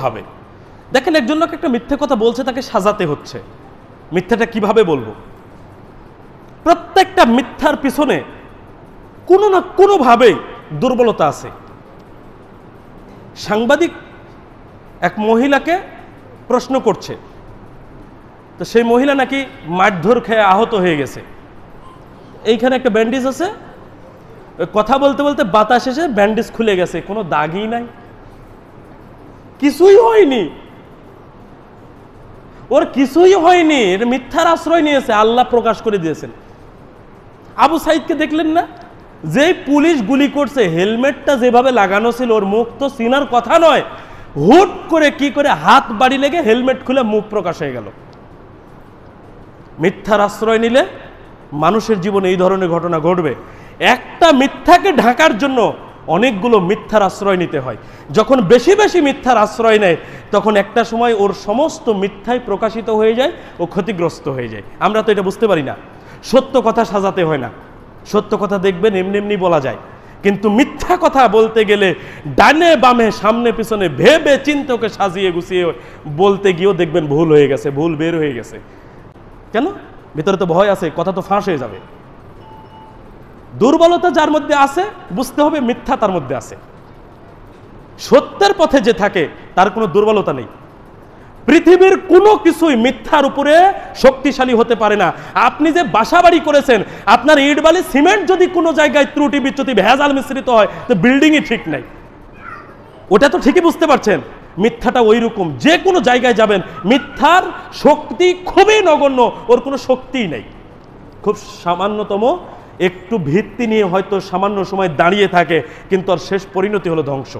ভাবে। দেখেন, একজন লোক একটা মিথ্যে কথা বলছে, তাকে সাজাতে হচ্ছে। মিথ্যাটা কীভাবে বলব? প্রত্যেকটা মিথ্যার পিছনে কোনো না কোনোভাবেই দুর্বলতা আছে। সাংবাদিক এক মহিলাকে প্রশ্ন করছে, তো সেই মহিলা নাকি মারধর খেয়ে আহত হয়ে গেছে। এইখানে একটা ব্যান্ডেজ আছে, কথা বলতে বলতে বাতাস এসে ব্যান্ডেজ খুলে গেছে, কোনো দাগই নাই। কিছুই হয়নি। ওর কিছুই হয়নি। এটা মিথ্যার আশ্রয় নিয়েছে, আল্লাহ প্রকাশ করে দিয়েছেন। আবু সাইদকে দেখলেন না? যেই পুলিশ গুলি করছে, হেলমেটটা যেভাবে লাগানো ছিল, ওর মুখ তো চিনার কথা নয়। হুট করে কি করে হাত বাড়ি লেগে হেলমেট খুলে মুখ প্রকাশ হয়ে গেল। মিথ্যার আশ্রয় নিলে মানুষের জীবনে এই ধরনের ঘটনা ঘটবে। একটা মিথ্যাকে ঢাকার জন্য অনেকগুলো মিথ্যার আশ্রয় নিতে হয়। যখন বেশি বেশি মিথ্যার আশ্রয় নেয়, তখন একটা সময় ওর সমস্ত মিথ্যাই প্রকাশিত হয়ে যায় ও ক্ষতিগ্রস্ত হয়ে যায়। আমরা তো এটা বুঝতে পারি না। সত্য কথা সাজাতে হয় না। সত্য কথা দেখবেন এমনি এমনি বলা যায়। কিন্তু মিথ্যা কথা বলতে গেলে ডানে বামে, সামনে পিছনে ভেবে চিন্তকে সাজিয়ে গুছিয়ে বলতে গিয়েও দেখবেন ভুল হয়ে গেছে, ভুল বের হয়ে গেছে। কেন? ভিতরে তো ভয় আছে, কথা তো ফাঁস হয়ে যাবে। দুর্বলতা যার মধ্যে আছে, বুঝতে হবে মিথ্যা তার মধ্যে আছে। সত্যের পথে যে থাকে, তার কোনো দুর্বলতা নেই। পৃথিবীর কোনো কিছুই মিথ্যার উপরে শক্তিশালী হতে পারে না। আপনি যে বাসা বাড়ি করেছেন, আপনার ইট বালি, সিমেন্ট যদি কোনো জায়গায় ত্রুটি বিচ্যুতি, ভেজাল মিশ্রিত হয়, তো বিল্ডিংই ঠিক নাই। ওটা তো ঠিকই বুঝতে পারছেন। মিথ্যাটা ওই রকম যে কোনো জায়গায় যাবেন, মিথ্যার শক্তি খুবই নগণ্য, ওর কোনো শক্তিই নেই। খুব সামান্যতম একটু ভিত্তি নিয়ে হয়তো সামান্য সময় দাঁড়িয়ে থাকে কিন্তু আর শেষ পরিণতি হলো ধ্বংস।